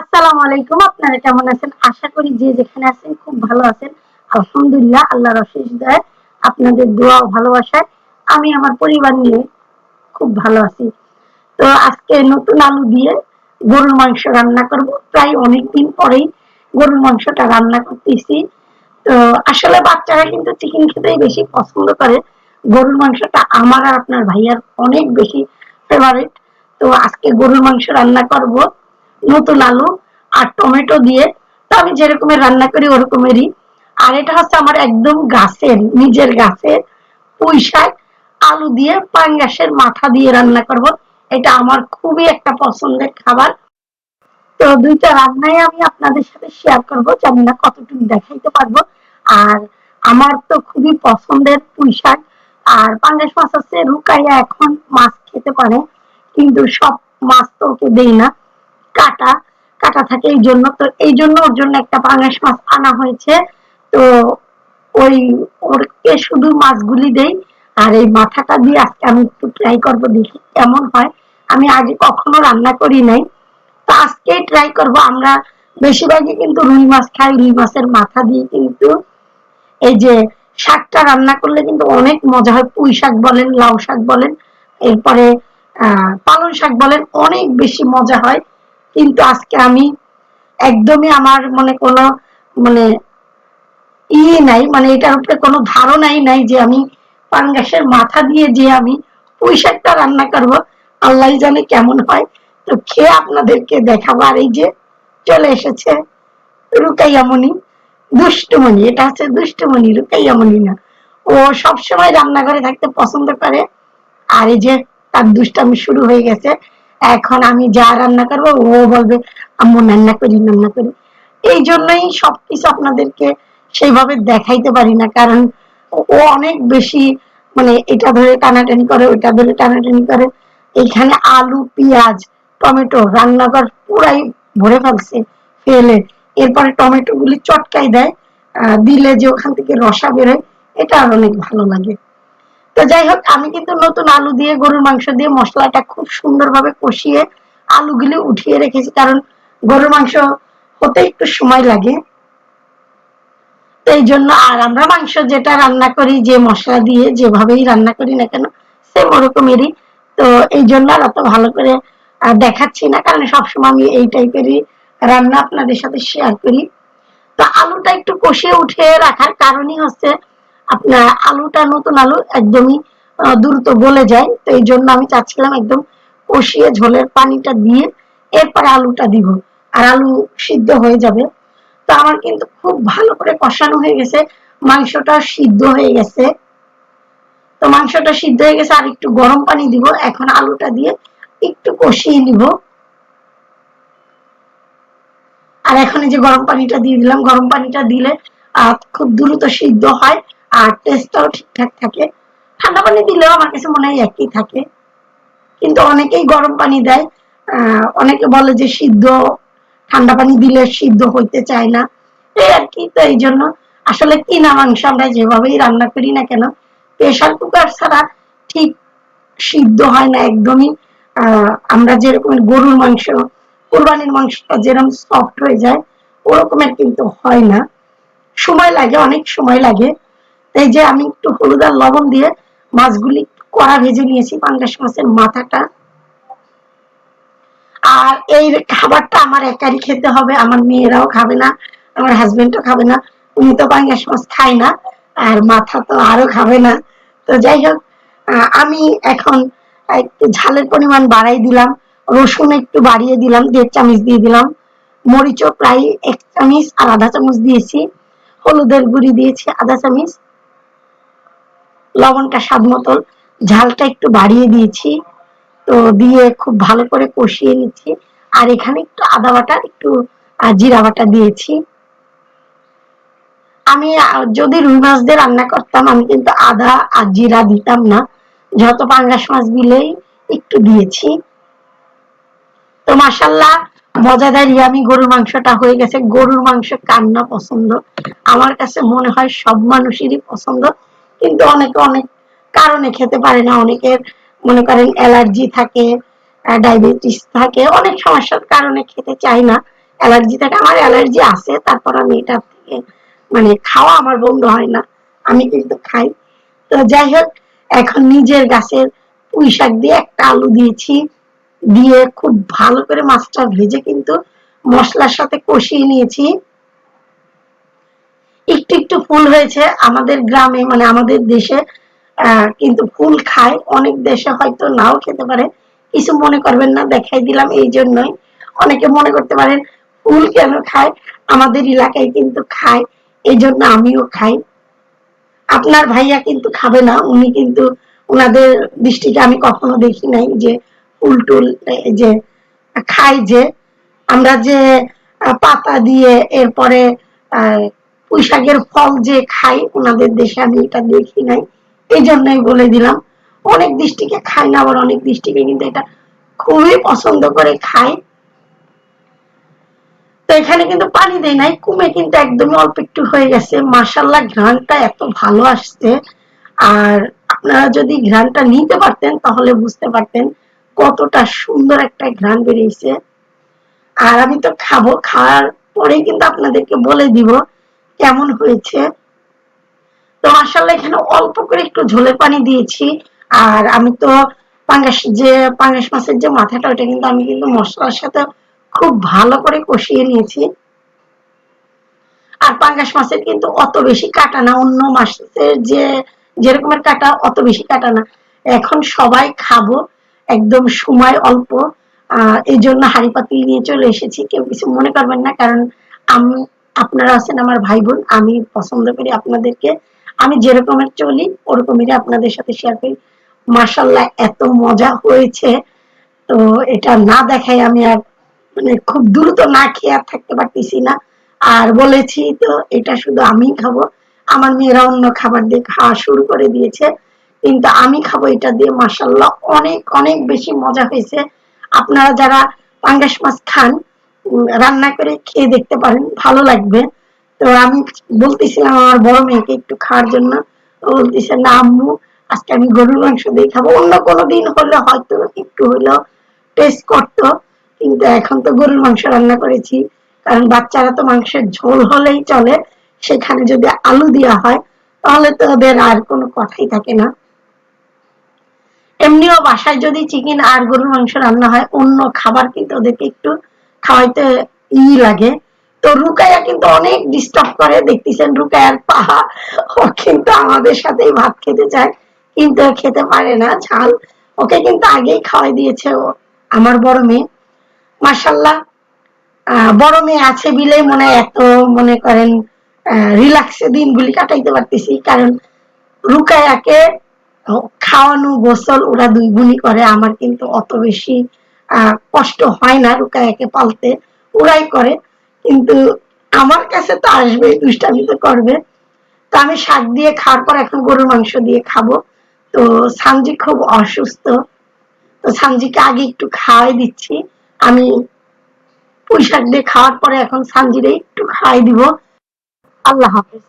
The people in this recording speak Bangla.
আসসালামু আলাইকুম, আপনারা কেমন আছেন? আশা করি যে যেখানে আছেন খুব ভালো আছেন। আলহামদুলিল্লাহ, আল্লাহর অশেষ দয়ায় আপনাদের দোয়া ও ভালোবাসায় আমি আমার পরিবার নিয়ে খুব ভালো আছি। তো আজকে নতুন আলু দিয়ে গরুর মাংস রান্না করব। প্রায় অনেকদিন পরেই গরুর মাংসটা রান্না করতেছি। তো আসলে বাচ্চারা কিন্তু চিকেন খেতেই বেশি পছন্দ করে। গরুর মাংসটা আমার আর আপনার ভাইয়ার অনেক বেশি ফেভারিট তো আজকে গরুর মাংস রান্না করব। নতুন আলু আর টমেটো দিয়ে তো আমি যেরকমের রান্না করি ওরকমেরই। আর এটা হচ্ছে আমার একদম গাছের, নিজের গাছের পুঁই আলু দিয়ে পাঙ্গাসের মাথা দিয়ে রান্না করব। এটা আমার খুবই একটা পছন্দের খাবার। তো দুইটা রান্নাই আমি আপনাদের সাথে শেয়ার করব। জানি না কতটুকু দেখাইতে পারব। আর আমার তো খুবই পছন্দের পুঁই শাক। আর পাঙ্গাস মাছ আছে, রুকাইয়া এখন মাছ খেতে পারে। কিন্তু সব মাছ তো ওকে দেই না। কাটা কাটা থাকে এই জন্য। তো এই জন্য ওর জন্য একটা পাঙাশ মাছ আনা হয়েছে। তো ওই ওরকে শুধু মাছগুলি দেই। আর এই মাথাটা দিয়ে আজকে আমি একটু ট্রাই করব দেখি কেমন হয়। আমি আগে কখনো রান্না করি নাই। তো আজকে ট্রাই করব। আমরা বেশিরভাগই কিন্তু রুই মাছ খাই, রুই মাছের মাথা দিয়ে কিন্তু। এই যে শাকটা রান্না করলে কিন্তু অনেক মজা হয়। পুঁই শাক বলেন, লাউ শাক বলেন, এরপরে, আহ, পালং শাক বলেন, অনেক বেশি মজা হয়। কিন্তু আজকে আমি একদমই আমার মনে কোনো মানে ইয়ে নাই মানে এটার উপরে কোনো ধারণাই নাই যে আমি পাঙ্গাসের মাথা দিয়ে যে আমি পুঁই রান্না করব আল্লাহ জানে কেমন হয়। তো খেয়ে আপনাদেরকে দেখাবো। আর এই যে চলে এসেছে রুকাইয়ামণি, দুষ্টমণি। এটা হচ্ছে দুষ্টমণি, রুকাইয়ামণি না। ও সবসময় রান্নাঘরে থাকতে পছন্দ করে। আর এই যে তার দুষ্টামি শুরু হয়ে গেছে। এখন আমি যা রান্না করব, ও বলবে, আম্মু, রান্না করি রান্না করি। এই জন্যই সবকিছু আপনাদেরকে সেইভাবে দেখাইতে পারি না, কারণ ও অনেক বেশি মানে এটা ধরে টানাটানি করে, ওইটা ধরে টানাটানি করে। এইখানে আলু, পেঁয়াজ, টমেটো রান্নাঘর পুরাই ভরে ফেলছে, ফেলে। এরপরে টমেটো গুলি চটকাই দেয় দিলে যে ওখান থেকে রসা বেরোয়, এটা অনেক ভালো লাগে। তো যাই হোক, আমি কিন্তু নতুন আলু দিয়ে, গরুর মাংস দিয়ে মশলাটা খুব সুন্দরভাবে কষিয়ে আলুগুলি উঠিয়ে রেখেছি, কারণ গরুর মাংস হতে একটু সময় লাগে। এই জন্য আর আমরা মাংস যেটা রান্না করি, যে মশলা দিয়ে যেভাবেই রান্না করি না কেন সেম ওরকমেরই। তো এই জন্য আর অত ভালো করে দেখাচ্ছি না, কারণ সবসময় আমি এই টাইপেরই রান্না আপনাদের সাথে শেয়ার করি। তো আলুটা একটু কষিয়ে উঠে রাখার কারণই হচ্ছে আপনার আলুটা নতুন আলু একদমই দ্রুত গলে যায়। তো এই জন্য আমি চাচ্ছিলাম একদম কষিয়ে ঝোলের পানিটা দিয়ে এরপরে আলুটা দিব। আর আলু সিদ্ধ হয়ে যাবে। তো আমার কিন্তু খুব ভালো করে কষানো হয়ে গেছে। মাংসটা সিদ্ধ হয়ে গেছে। তো মাংসটা সিদ্ধ হয়ে গেছে, আর একটু গরম পানি দিব। এখন আলুটা দিয়ে একটু কষিয়ে নিব। আর এখন এই যে গরম পানিটা দিয়ে দিলাম। গরম পানিটা দিলে খুব দ্রুত সিদ্ধ হয়। আর টেস্টটাও ঠিকঠাক থাকে। ঠান্ডা পানি দিলেও আমার কাছে মনে হয় একই থাকে। কিন্তু অনেকেই গরম পানি দেয়। অনেকে বলে যে সিদ্ধ, ঠান্ডা পানি দিলে সিদ্ধ হইতে চায় না। এই আর কি, তো এই জন্য আসলে কিনা মাংস আমরা যেভাবেই রান্না করি না কেন প্রেশার কুকার ছাড়া ঠিক সিদ্ধ হয় না একদমই। আমরা যেরকম গরুর মাংস, কোরবানির মাংসটা যেরকম সফট হয়ে যায়, ওরকমের কিন্তু হয় না। সময় লাগে, অনেক সময় লাগে। এই যে আমি একটু হলুদ আর লবণ দিয়ে মাছগুলি কড়া ভেজে নিয়েছি, পাঙ্গাস মাছের মাথাটা। আর এই খাবারটা আমার একারই খেতে হবে, আমার মেয়েরাও খাবে না, আমার হাজবেন্ডও খাবে না, উনি তো পাঙ্গাস মাছ খায় না, আর মাথা তো আরও খাবে না। তো যাই হোক আমি এখন একটু ঝালের পরিমাণ বাড়াই দিলাম, রসুন একটু বাড়িয়ে দিলাম, দেড় চামচ দিয়ে দিলাম, মরিচও প্রায় এক চামচ আর আধা চামচ দিয়েছি, হলুদের গুঁড়ি দিয়েছি আধা চামচ। লবণটা স্বাদ মতো, ঝালটা একটু বাড়িয়ে দিয়েছি। তো দিয়ে খুব ভালো করে কষিয়ে নিচ্ছি। আর এখানে একটু আদা বাটা, একটু জিরা বাটা দিয়েছি। আমি যদি রুই মাছ দিয়ে রান্না করতাম, আমি কিন্তু আদা আর জিরা দিতাম না। যত পাঙ্গাস মাছ দিলেই একটু দিয়েছি। তো মাসাল্লাহ মজাদার ইয়ামি গরুর মাংসটা হয়ে গেছে। গরুর মাংস কান্না পছন্দ? আমার কাছে মনে হয় সব মানুষেরই পছন্দ। কিন্তু অনেকে, অনেক কারণে খেতে পারে না। অনেকের মনে করেন অ্যালার্জি থাকে ডায়াবেটিস থাকে, অনেক সমস্যার কারণে খেতে চাই না। অ্যালার্জি থাকে, আমার অ্যালার্জি আছে, তারপর আমি এটা থেকে মানে খাওয়া আমার বন্ধ হয় না, আমি কিন্তু খাই। তো যাই হোক, এখন নিজের গাছের পুঁই শাক দিয়ে একটা আলু দিয়েছি, দিয়ে খুব ভালো করে মাছটা ভেজে কিন্তু মশলার সাথে কষিয়ে নিয়েছি। একটু একটু ফুল হয়েছে আমাদের গ্রামে মানে আমাদের দেশে কিন্তু ফুল খায়। অনেক দেশে হয়তো নাও খেতে পারে। কিছু মনে করবেন না, দেখাই দিলাম এই জন্যই। অনেকে মনে করতে পারেন, ফুল কেন খায়? আমাদের এলাকায় কিন্তু খায়, এই জন্য আমিও খাই। আপনার ভাইয়া কিন্তু খাবে না, উনি কিন্তু ওনাদের দৃষ্টিতে আমি কখনো দেখি নাই যে ফুল টুল যে খাই যে। আমরা যে পাতা দিয়ে এরপরে পুঁই ফল যে খাই, ওনাদের দেশে আমি এটা দেখি নাই। এই জন্যই বলে দিলাম, অনেক দৃষ্টিকে খাই না, আবার অনেক দৃষ্টিকে কিন্তু এটা খুবই পছন্দ করে খায়। তো এখানে কিন্তু পানি দেয় নাই, কুমে কিন্তু একদমই অল্প একটু হয়ে গেছে। মাসাল্লাহ ঘ্রাণটা এত ভালো আসছে। আর আপনারা যদি ঘ্রাণটা নিতে পারতেন, তাহলে বুঝতে পারতেন কতটা সুন্দর একটা ঘ্রাণ বেরিয়েছে। আর আমি তো খাব, খাওয়ার পরেই কিন্তু আপনাদেরকে বলে দিব কেমন হয়েছে? তো মাসাল্লাহ এখানে অল্প করে একটু ঝোলের পানি দিয়েছি। আর আমি তো পাঙ্গাস, যে পাঙ্গাস মাছের যে মাথাটা, ওটা কিন্তু আমি কিন্তু মশলার সাথে খুব ভালো করে কষিয়ে নিয়েছি। আর পাঙ্গাস মাছের কিন্তু অত বেশি কাটা না, অন্য মাছের যে যেরকমের কাটা, অত বেশি কাটা না। এখন সবাই খাব, একদম সময় অল্প। আহ এই জন্য হাড়ি পাতিল নিয়ে চলে এসেছি, কেউ কিছু মনে করবেন না, কারণ আমি আপনারা আছেন আমার ভাই বোন আমি পছন্দ করি আপনাদেরকে। আমি যেরকমের চলি, ওরকমেরই আপনাদের সাথে শেয়ার করি। মাসাল্লাহ এত মজা হয়েছে। তো এটা না দেখাই আমি আর মানে খুব দ্রুত না খেয়ে আর থাকতে পারতেছি না। আর বলেছি তো, এটা শুধু আমি খাব। আমার মেয়েরা অন্য খাবার দিয়ে খাওয়া শুরু করে দিয়েছে। কিন্তু আমি খাব এটা দিয়ে মাসাল্লাহ অনেক অনেক বেশি মজা হয়েছে। আপনারা যারা পাঙ্গাস মাছ খান রান্না করে খেয়ে দেখতে পারেন, ভালো লাগবে। তো আমি বলতেছিলাম আমার বড় মেয়েকে একটু খাওয়ার জন্য। বলতেছে, না আম্মু, আজকে আমি গরুর মাংস দিয়ে খাব। অন্য কোনো দিন হলে হয়তো একটু হলেও টেস্ট করতো। কিন্তু এখন তো গরুর মাংস রান্না করেছি। কারণ বাচ্চারা তো মাংসের ঝোল হলেই চলে। সেখানে যদি আলু দেওয়া হয়, তাহলে তো ওদের আর কোনো কথাই থাকে না। এমনিও বাসায় যদি চিকেন আর গরুর মাংস রান্না হয়, অন্য খাবার কিন্তু ওদেরকে একটু খাওয়াইতে ই লাগে। তো রুকাইয়া কিন্তু অনেক ডিস্টার্ব করে, দেখতেছেন রুকাইয়ার পাহা। ও কিন্তু আমাদের সাথেই ভাত খেতে চায়, কিন্তু খেতে পারে না ঝাল। ওকে কিন্তু আগেই খাওয়াই দিয়েছে ও, আমার বড় মেয়ে। মাসাল্লাহ বড় মেয়ে আছে বিলে মনে হয় এত, মনে করেন রিল্যাক্সে দিনগুলি কাটাইতে পারতেছি। কারণ রুকায়াকে খাওয়ানো গোসল ওরা দুই গুণই করে, আমার কিন্তু অত বেশি কষ্ট হয় না রুকায়াকে পালতে ওরাই করে। কিন্তু আমার কাছে তো আসবে দুষ্টামি তো করবে, তো আমি শাক দিয়ে খাওয়ার পর এখন গরুর মাংস দিয়ে খাব। তো সানজি খুব অসুস্থ। তো সানজিকে আগে একটু খাওয়াই দিচ্ছি। আমি পুঁই শাক দিয়ে খাওয়ার পরে এখন সানজিরে একটু খাওয়াই দিব। আল্লাহ হাফেজ।